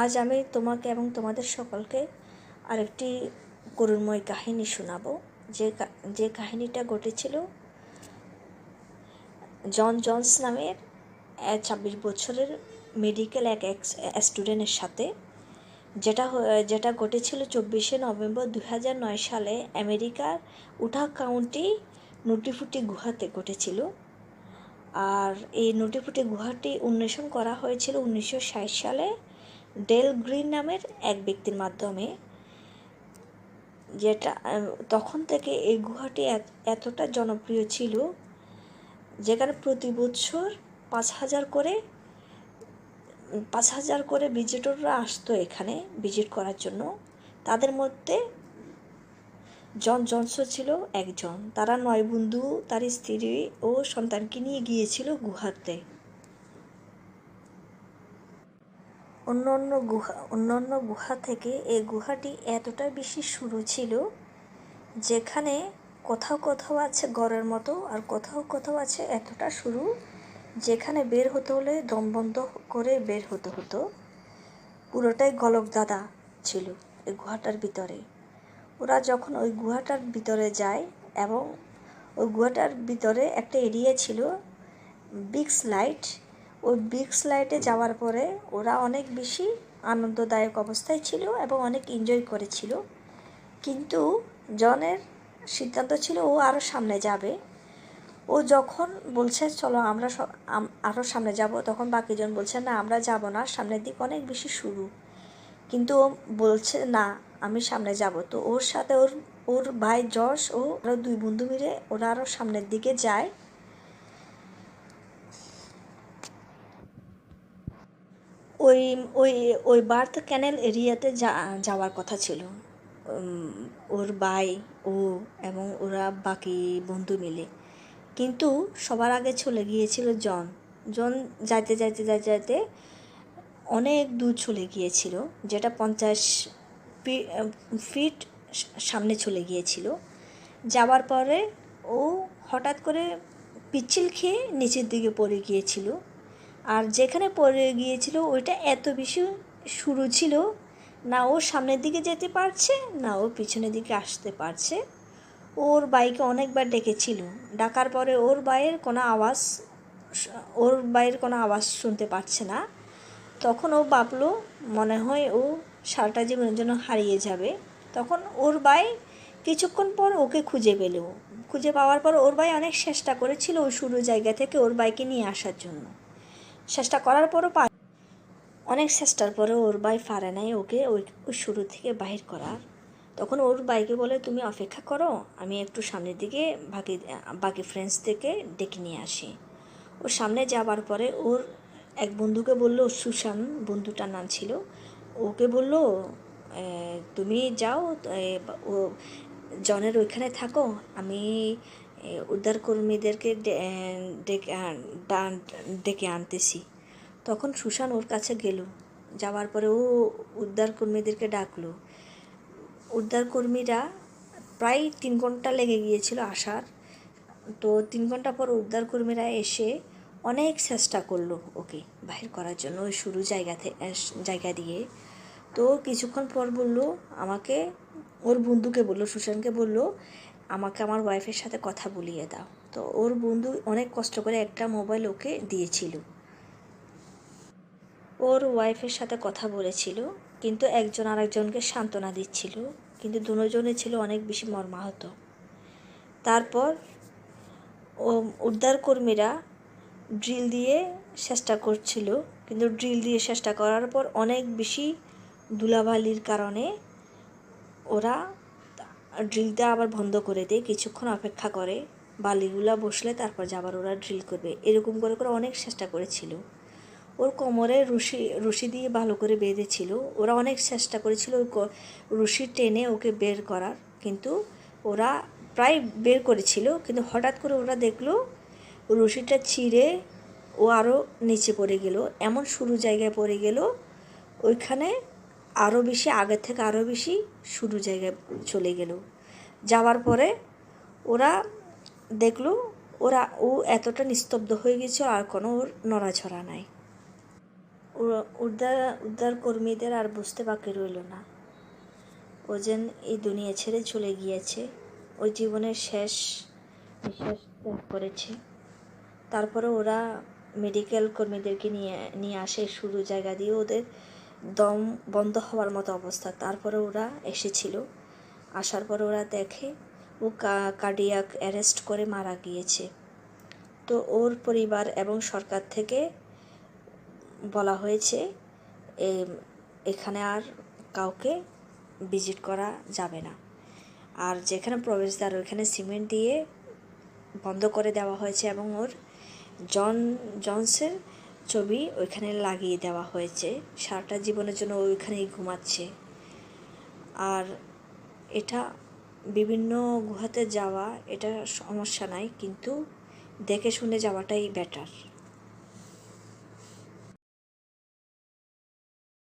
আজ আমি তোমাকে এবং তোমাদের সকলকে আরেকটি করুণময় কাহিনী শোনাবো। যে যে কাহিনীটা ঘটেছিল জন জনস নামের ছাব্বিশ বছরের মেডিকেল এক স্টুডেন্টের সাথে। যেটা যেটা ঘটেছিল চব্বিশে নভেম্বর দু নয় সালে আমেরিকার উঠা কাউন্টি নুটিফুটি গুহাতে ঘটেছিল। আর এই নুটিফুটি গুহাটি উন্মেষণ করা হয়েছিল উনিশশো ষাট সালে। ডেল গ্রিন নামের এক ব্যক্তির মাধ্যমে, যেটা তখন থেকে এই গুহাটি এত- এতটা জনপ্রিয় ছিল যেখানে প্রতি বছর পাঁচ হাজার করে, পাঁচ হাজার করে ভিজিটররা আসতো এখানে ভিজিট করার জন্য। তাদের মধ্যে জন জনস ছিল একজন। তারা নয় বন্ধু, তার স্ত্রী ও সন্তানকে নিয়ে গিয়েছিল গুহাতে। অন্য অন্য গুহা, অন্য অন্য গুহা থেকে এই গুহাটি এতটা বেশি শুরু ছিল যেখানে কোথাও কোথাও আছে গড়ের মতো আর কোথাও কোথাও আছে এতটা শুরু যেখানে বের হতে হলে দম বন্ধ করে বের হতে হতো। পুরোটাই গলক দাদা ছিল এই গুহাটার ভিতরে। ওরা যখন ওই গুহাটার ভিতরে যায় এবং ওই গুহাটার ভিতরে একটা এরিয়া ছিল বিগ স্লাইড ওই বিগ স্লাইডে যাওয়ার পরে ওরা অনেক বেশি আনন্দদায়ক অবস্থায় ছিল এবং অনেক এনজয় করেছিল। কিন্তু জনের সিদ্ধান্ত ছিল ও আরও সামনে যাবে। ও যখন বলছে, চলো আমরা আরও সামনে যাব, তখন বাকিজন বলছে, না, আমরা যাব না, সামনের দিক অনেক বেশি শুরু। কিন্তু ও বলছে, না, আমি সামনে যাব। তো ওর সাথে ওর ওর ভাই যশ ও আরও দুই বন্ধু মিলে ওরা আরও সামনের দিকে যায়। ওই ওই ওই বার্থ ক্যানেল এরিয়াতে যা, যাওয়ার কথা ছিল। ওর ভাই, ও এবং ওরা বাকি বন্ধু মিলে। কিন্তু সবার আগে চলে গিয়েছিল জন। জন যাইতে যাইতে যাইতে যাইতে অনেক দূর চলে গিয়েছিল, যেটা পঞ্চাশ ফিট সামনে চলে গিয়েছিল। যাওয়ার পরে ও হঠাৎ করে পিচ্ছিল খেয়ে নিচের দিকে পড়ে গিয়েছিল। আর যেখানে পড়ে গিয়েছিল ওইটা এত বেশি শুরু ছিল, না ও সামনের দিকে যেতে পারছে, না ও পিছনের দিকে আসতে পারছে। ওর বাইকে অনেকবার ডেকেছিল। ডাকার পরে ওর বাইয়ের কোনো আওয়াজ ওর বাইয়ের কোনো আওয়াজ শুনতে পারছে না। তখন ও ভাবলো, মনে হয় ও সারাটা জীবনের জন্য হারিয়ে যাবে। তখন ওর ভাই কিছুক্ষণ পর ওকে খুঁজে পেল। খুঁজে পাওয়ার পর ওর ভাই অনেক চেষ্টা করেছিল ওই শুরু জায়গা থেকে ওর বাইকে নিয়ে আসার জন্য। চেষ্টা করার পরও পা অনেক চেষ্টার পরে ওর ভাই পারে নাই ওকে ওই ওই শুরু থেকে বাহির করার। তখন ওর বাইকে বলে, তুমি অপেক্ষা করো, আমি একটু সামনের দিকে বাকি বাকি ফ্রেন্ডস থেকে ডেকে নিয়ে আসি। ওর সামনে যাবার পরে ওর এক বন্ধুকে বলল, সুশান, বন্ধুটার নাম ছিল। ওকে বলল তুমি যাও ও, জনের ওইখানে থাকো, আমি উদ্ধারকর্মীদেরকে ডেকে ডেকে আনতেছি। তখন সুশান ওর কাছে গেল। যাওয়ার পরে ও উদ্ধার উদ্ধারকর্মীদেরকে ডাকলো। উদ্ধারকর্মীরা প্রায় তিন ঘণ্টা লেগে গিয়েছিল আসার। তো তিন ঘণ্টা পর উদ্ধারকর্মীরা এসে অনেক চেষ্টা করল ওকে বাহির করার জন্য ওই শুরু জায়গা থেকে জায়গা দিয়ে। তো কিছুক্ষণ পর বলল, আমাকে, ওর বন্ধুকে বলল, সুশানকে বলল আমাকে আমার ওয়াইফের সাথে কথা বলিয়ে দাও। তো ওর বন্ধু অনেক কষ্ট করে একটা মোবাইল ওকে দিয়েছিল। ওর ওয়াইফের সাথে কথা বলেছিল, কিন্তু একজন আরেকজনকে সান্ত্বনা দিচ্ছিল, কিন্তু দুজনে ছিল অনেক বেশি মর্মাহত। তারপর ও উদ্ধারকর্মীরা ড্রিল দিয়ে চেষ্টা করছিল, কিন্তু ড্রিল দিয়ে চেষ্টা করার পর অনেক বেশি ধুলাবালির কারণে ওরা ড্রিলটা আবার বন্ধ করে দেয় কিছুক্ষণ অপেক্ষা করে। বালিগুলা বসলে তারপর যাবার ওরা ড্রিল করবে। এরকম করে করে অনেক চেষ্টা করেছিল। ওর কোমরে রুশি রুশি দিয়ে ভালো করে বেঁধেছিল। ওরা অনেক চেষ্টা করেছিল ক- রশি টেনে ওকে বের করার। কিন্তু ওরা প্রায় বের করেছিল। কিন্তু হঠাৎ করে ওরা দেখল, রশিটা ছিঁড়ে ও আরও নিচে পড়ে গেল। এমন শুরু জায়গায় পড়ে গেল, ওইখানে আরও বেশি, আগের থেকে আরও বেশি শুরু জায়গায় চলে গেল। যাওয়ার পরে ওরা দেখল, ওরা, ও এতটা নিস্তব্ধ হয়ে গেছে, আর কোনো ওর নড়াছড়া নাই। উদ্ধার উদ্ধার কর্মীদের আর বুঝতে বাকি রইল না। ও যেন এই দুনিয়া ছেড়ে চলে গিয়েছে, ওই জীবনের শেষ নিঃশ্বাস ত্যাগ করেছে। তারপরে ওরা মেডিকেল কর্মীদেরকে নিয়ে নিয়ে আসে, শুরু জায়গা দিয়ে ওদের দম বন্ধ হওয়ার মতো অবস্থা। তারপরে ওরা এসেছিল। আসার পরে ওরা দেখে ও কার্ডিয়াক অ্যারেস্ট করে মারা গিয়েছে। তো ওর পরিবার এবং সরকার থেকে বলা হয়েছে এখানে আর কাউকে ভিজিট করা যাবে না। আর যেখানে প্রবেশদ্বার ওইখানে সিমেন্ট দিয়ে বন্ধ করে দেওয়া হয়েছে এবং ওর জন, জনসের ছবি ওইখানে লাগিয়ে দেওয়া হয়েছে। সারাটা জীবনের জন্য ওইখানেই ঘুমাচ্ছে। আর এটা বিভিন্ন গুহাতে যাওয়া এটা সমস্যা নাই, কিন্তু দেখে শুনে যাওয়াটাই বেটার